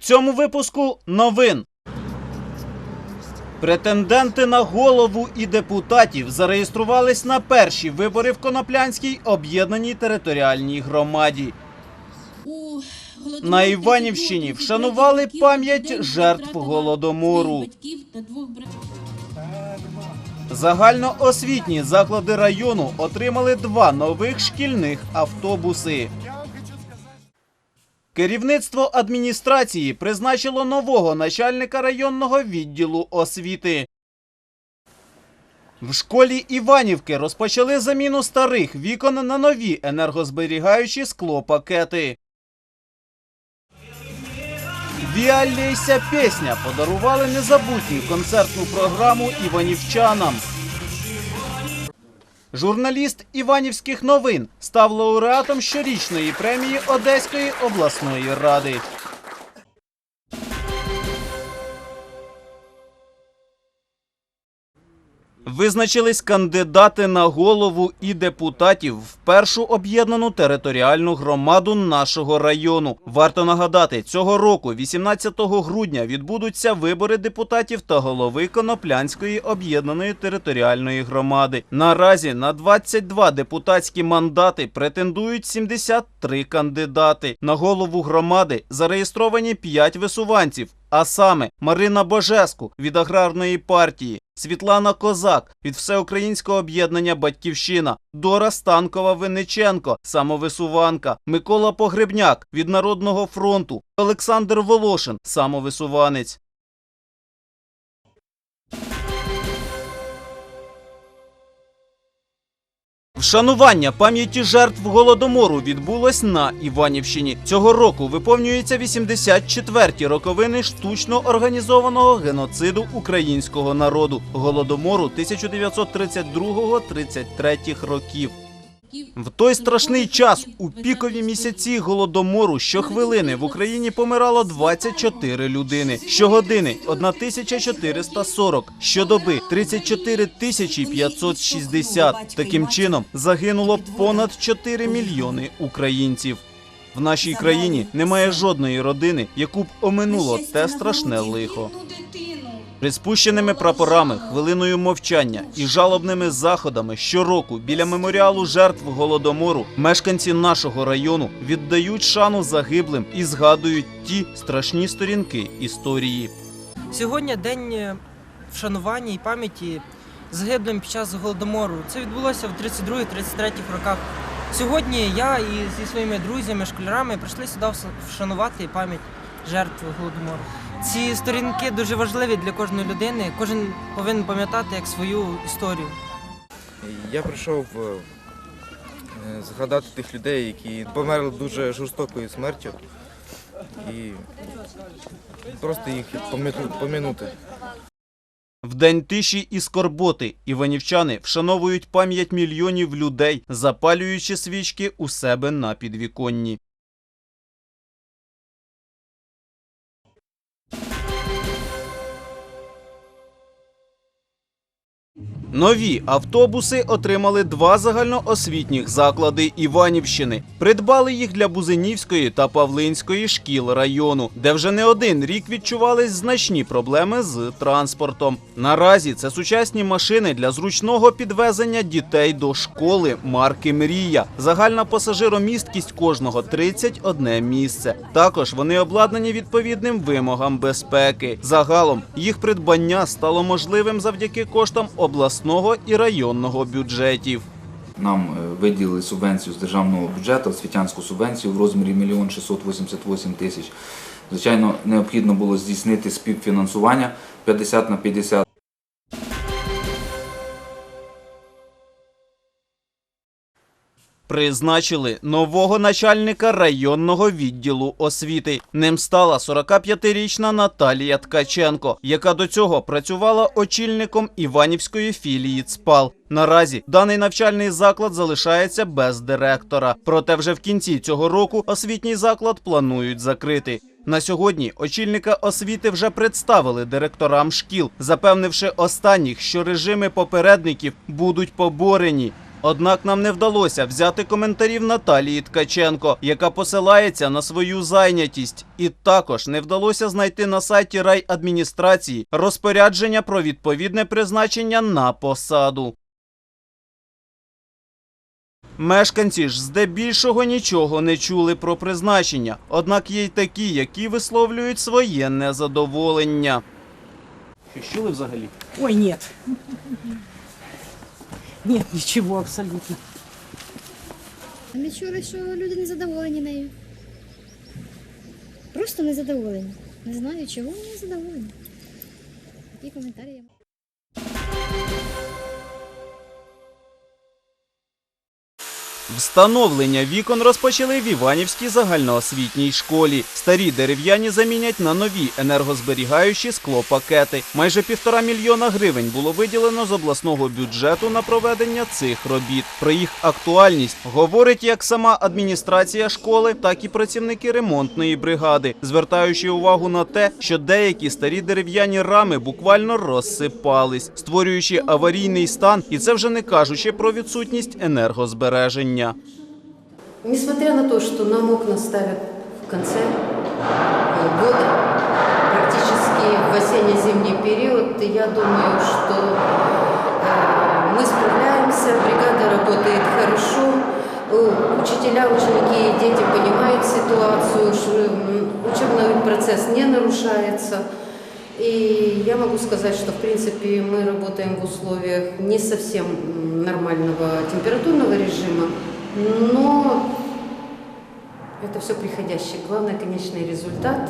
цьому випуску новин. Претенденти на голову і депутатів зареєструвались на перші вибори в Коноплянській об'єднаній територіальній громаді. На Іванівщині вшанували пам'ять жертв голодомору. Загальноосвітні заклади району отримали два нових шкільних автобуси. Керівництво адміністрації призначило нового начальника районного відділу освіти. В школі Іванівки розпочали заміну старих вікон на нові енергозберігаючі склопакети. Віалейся пісня подарували незабутню концертну програму іванівчанам. Журналіст Іванівських новин став лауреатом щорічної премії Одеської обласної ради. Визначились кандидати на голову і депутатів в першу об'єднану територіальну громаду нашого району. Варто нагадати, цього року, 18 грудня, відбудуться вибори депутатів та голови Коноплянської об'єднаної територіальної громади. Наразі на 22 депутатські мандати претендують 73 кандидати. На голову громади зареєстровані 5 висуванців. А саме Марина Божеску від аграрної партії, Світлана Козак від Всеукраїнського об'єднання Батьківщина, Дора Станкова Винниченко, самовисуванка, Микола Погребняк від Народного фронту, Олександр Волошин, самовисуванець. Вшанування пам'яті жертв голодомору відбулось на Іванівщині. Цього року виповнюється 84-ті роковини штучно організованого геноциду українського народу голодомору 1932-33 років. В той страшний час у пікові місяці голодомору щохвилини в Україні помирало 24 людини. Щогодини 1440, щодоби 34 тисячі 560. Таким чином загинуло понад 4 мільйони українців. В нашій країні немає жодної родини, яку б оминуло те страшне лихо. Приспущеними прапорами, хвилиною мовчання і жалобними заходами щороку біля меморіалу жертв голодомору мешканці нашого району віддають шану загиблим і згадують ті страшні сторінки історії. Сьогодні день е, вшанування і пам'яті загиблим під час голодомору. Це відбулося в 32-33 роках. Сьогодні я і зі своїми друзями, школярами прийшли сюди вшанувати пам'ять жертв голодомору. Ці сторінки дуже важливі для кожної людини. Кожен повинен пам'ятати як свою історію. Я прийшов е, згадати тих людей, які померли дуже жорстокою смертю. І просто їх пом'янути. В день тиші і скорботи іванівчани вшановують пам'ять мільйонів людей, запалюючи свічки у себе на підвіконні. Нові автобуси отримали два загальноосвітніх заклади Іванівщини. Придбали їх для Бузинівської та Павлинської шкіл району, де вже не один рік відчувались значні проблеми з транспортом. Наразі це сучасні машини для зручного підвезення дітей до школи марки Мрія. Загальна пасажиромісткість кожного 31 місце. Також вони обладнані відповідним вимогам безпеки. Загалом їх придбання стало можливим завдяки коштам обласного і районного бюджетів. Нам е, виділили субвенцію з державного бюджету, освітянську субвенцію в розмірі 1 мільйон 688 тисяч. Звичайно, необхідно було здійснити співфінансування 50 на 50. Призначили нового начальника районного відділу освіти. Ним стала 45-річна Наталія Ткаченко, яка до цього працювала очільником Іванівської філії ЦПАЛ. Наразі даний навчальний заклад залишається без директора. Проте вже в кінці цього року освітній заклад планують закрити. На сьогодні очільника освіти вже представили директорам шкіл, запевнивши останніх, що режими попередників будуть поборені. Однак нам не вдалося взяти коментарів Наталії Ткаченко, яка посилається на свою зайнятість, і також не вдалося знайти на сайті райадміністрації розпорядження про відповідне призначення на посаду. Мешканці ж здебільшого нічого не чули про призначення, однак є й такі, які висловлюють своє незадоволення. Що чули взагалі? Ой, нет. Нет, ничего абсолютно. Ми чули, що люди не задоволені нею. Просто не задоволені. Не знаю, чого вони задоволені. Такі коментарі. Встановлення вікон розпочали в Іванівській загальноосвітній школі. Старі дерев'яні замінять на нові енергозберігаючі склопакети. Майже півтора мільйона гривень було виділено з обласного бюджету на проведення цих робіт. Про їх актуальність говорить як сама адміністрація школи, так і працівники ремонтної бригади, звертаючи увагу на те, що деякі старі дерев'яні рами буквально розсипались, створюючи аварійний стан, і це вже не кажучи про відсутність енергозбереження. рішення. Несмотря на то, что нам окна ставят в конце э, года, практически в осенне-зимний период, я думаю, что э, мы справляемся, бригада работает хорошо. Учителя, ученики и дети понимают ситуацию, учебный процесс не нарушается. И я могу сказать, что в принципе мы работаем в условиях не совсем м, нормального температурного режима, но это все приходящее. Главное, конечный результат.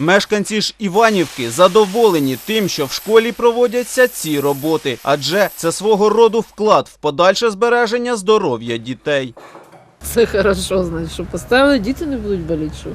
Мешканці ж Іванівки задоволені тим, що в школі проводяться ці роботи, адже це свого роду вклад в подальше збереження здоров'я дітей. Це хорошо, значить, що поставили, діти не будуть боліти, що?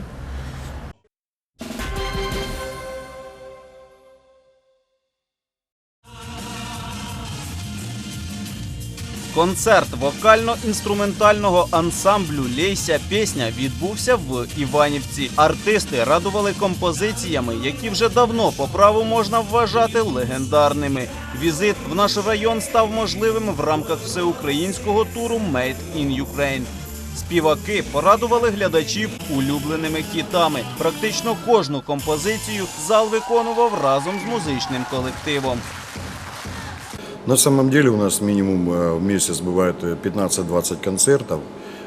Концерт вокально-інструментального ансамблю Лейся пісня відбувся в Іванівці. Артисти радували композиціями, які вже давно по праву можна вважати легендарними. Візит в наш район став можливим в рамках всеукраїнського туру Made in Ukraine. Співаки порадували глядачів улюбленими хітами. Практично кожну композицію зал виконував разом з музичним колективом. На самом деле у нас минимум э, в месяц бывает э, 15-20 концертов.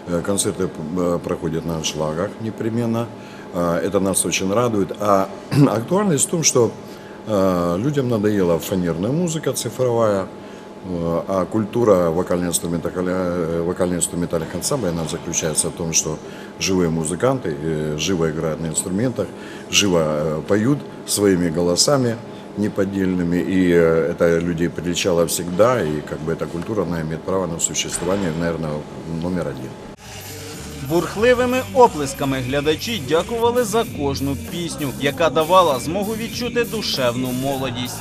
Э, Концерты э, проходят на аншлагах непременно. Э, Это нас очень радует. А актуальность в том, что э, людям надоела фанерная музыка цифровая, э, а культура вокально-инструментальных вокально-инструментальных ансамблей она заключается в том, что живые музыканты э, живо играют на инструментах, живо э, поют своими голосами неподдельными, и э, это людей приличало всегда, и как бы эта культура, она имеет право на существование, наверное, номер один. Бурхливими оплесками глядачі дякували за кожну пісню, яка давала змогу відчути душевну молодість.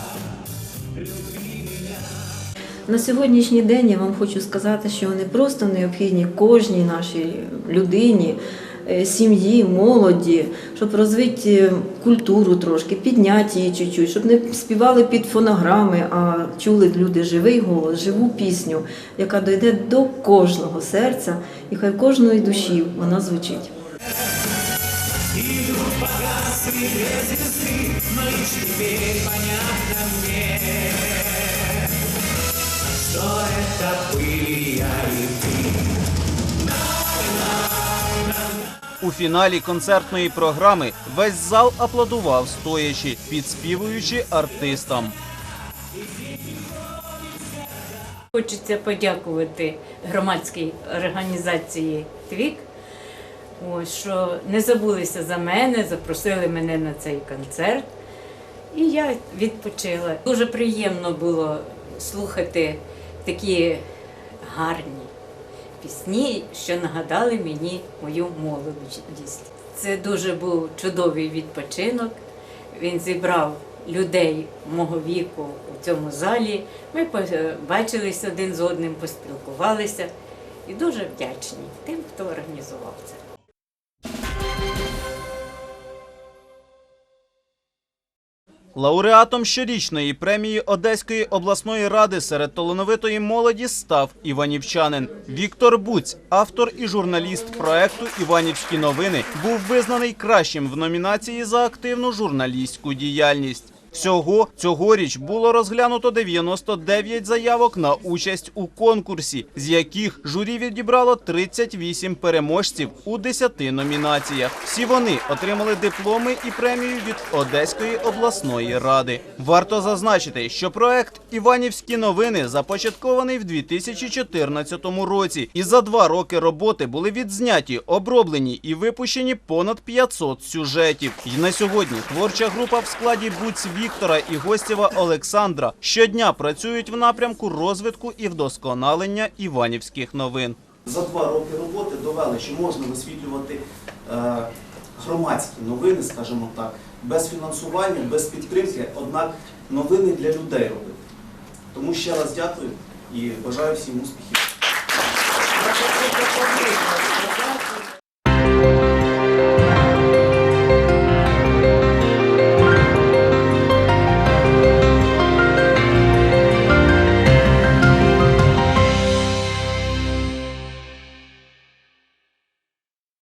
На сьогоднішній день я вам хочу сказати, що вони просто необхідні кожній нашій людині, е, сім'ї, молоді, щоб розвити культуру трошки, підняти її чуть-чуть, щоб не співали під фонограми, а чули люди живий голос, живу пісню, яка дойде до кожного серця, і хай кожної душі вона звучить. У фіналі концертної програми весь зал аплодував стоячи, підспівуючи артистам. Хочеться подякувати громадській організації ТВІК, що не забулися за мене, запросили мене на цей концерт. І я відпочила. Дуже приємно було слухати такі гарні пісні, що нагадали мені мою молодість. Це дуже був чудовий відпочинок. Він зібрав людей мого віку у цьому залі. Ми побачились один з одним, поспілкувалися і дуже вдячні тим, хто організував це. Лауреатом щорічної премії Одеської обласної ради серед талановитої молоді став іванівчанин. Віктор Буць, автор і журналіст проекту Іванівські новини, був визнаний кращим в номінації за активну журналістську діяльність. Всього цьогоріч було розглянуто 99 заявок на участь у конкурсі, з яких журі відібрало 38 переможців у 10 номінаціях. Всі вони отримали дипломи і премію від Одеської обласної ради. Варто зазначити, що проект Іванівські новини започаткований в 2014 році, і за два роки роботи були відзняті, оброблені і випущені понад 500 сюжетів. І на сьогодні творча група в складі Буць Віктора і Гостєва Олександра щодня працюють в напрямку розвитку і вдосконалення іванівських новин. За два роки роботи довели, що можна висвітлювати е, громадські новини, скажімо так, без фінансування, без підтримки, однак новини для людей робити. Тому ще раз дякую і бажаю всім успіхів.